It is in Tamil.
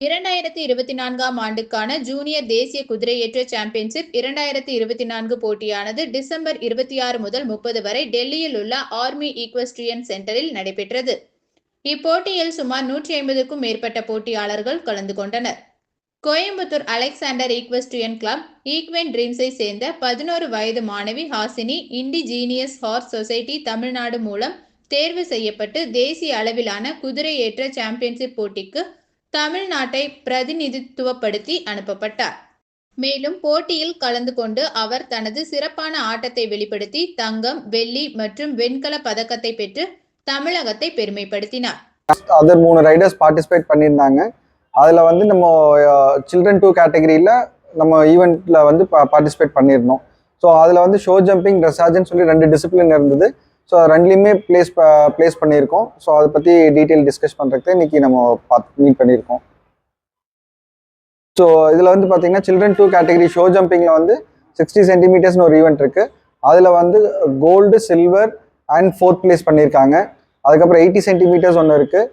இரண்டாயிரத்தி இருபத்தி நான்காம் ஆண்டுக்கான ஜூனியர் தேசிய குதிரையேற்ற சாம்பியன்ஷிப் இரண்டாயிரத்தி இருபத்தி நான்கு போட்டியானது டிசம்பர் இருபத்தி ஆறு முதல் முப்பது வரை டெல்லியில் உள்ள ஆர்மி ஈக்வஸ்ட்ரியன் சென்டரில் நடைபெற்றது. இப்போட்டியில் சுமார் நூற்றி ஐம்பதுக்கும் மேற்பட்ட போட்டியாளர்கள் கலந்து கொண்டனர். Coimbatore Alexander Equestrian Club Equine ட்ரீம்ஸை சேர்ந்த பதினோரு வயது மாணவி Hasini Indigenous Horse Society Tamil Nadu மூலம் தேர்வு செய்யப்பட்டு தேசிய அளவிலான குதிரையேற்ற சாம்பியன்ஷிப் போட்டிக்கு தமிழ்நாட்டை பிரதிநிதித்துவப்படுத்தி அனுப்பப்பட்டார். மேலும் போட்டியில் கலந்து கொண்டு அவர் தனது சிறப்பான ஆட்டத்தை வெளிப்படுத்தி தங்கம் வெள்ளி மற்றும் வெண்கல பதக்கத்தை பெற்று தமிழகத்தை பெருமைப்படுத்தினார். அதர் மூணு ரைடர்ஸ் பார்ட்டிசிபேட் பண்ணியிருந்தாங்க. அதில் வந்து நம்ம சில்ட்ரன் டூ கேட்டகரியில் நம்ம ஈவெண்ட்டில் வந்து பார்ட்டிசிபேட் பண்ணியிருந்தோம். ஸோ அதில் வந்து ஷோ ஜம்பிங் ட்ரெஸ்ஸாஜ்னு சொல்லி ரெண்டு டிசிப்ளின் இருந்தது. ஸோ ரெண்டுலேயுமே ப்ளேஸ் ப்ளேஸ் பண்ணியிருக்கோம். ஸோ அதை பற்றி டீட்டெயில் டிஸ்கஸ் பண்ணுறதுக்கு இன்னைக்கு நம்ம பார்த்து மீட் பண்ணியிருக்கோம். ஸோ இதில் வந்து பார்த்தீங்கன்னா சில்ட்ரன் டூ கேட்டகரி ஷோ ஜம்பிங்கில் வந்து சிக்ஸ்டி சென்டிமீட்டர்ஸ்னு ஒரு ஈவெண்ட் இருக்குது அதில் வந்து gold silver and fourth place பண்ணியிருக்காங்க. அதுக்கப்புறம் எயிட்டி சென்டிமீட்டர்ஸ் ஒன்று இருக்குது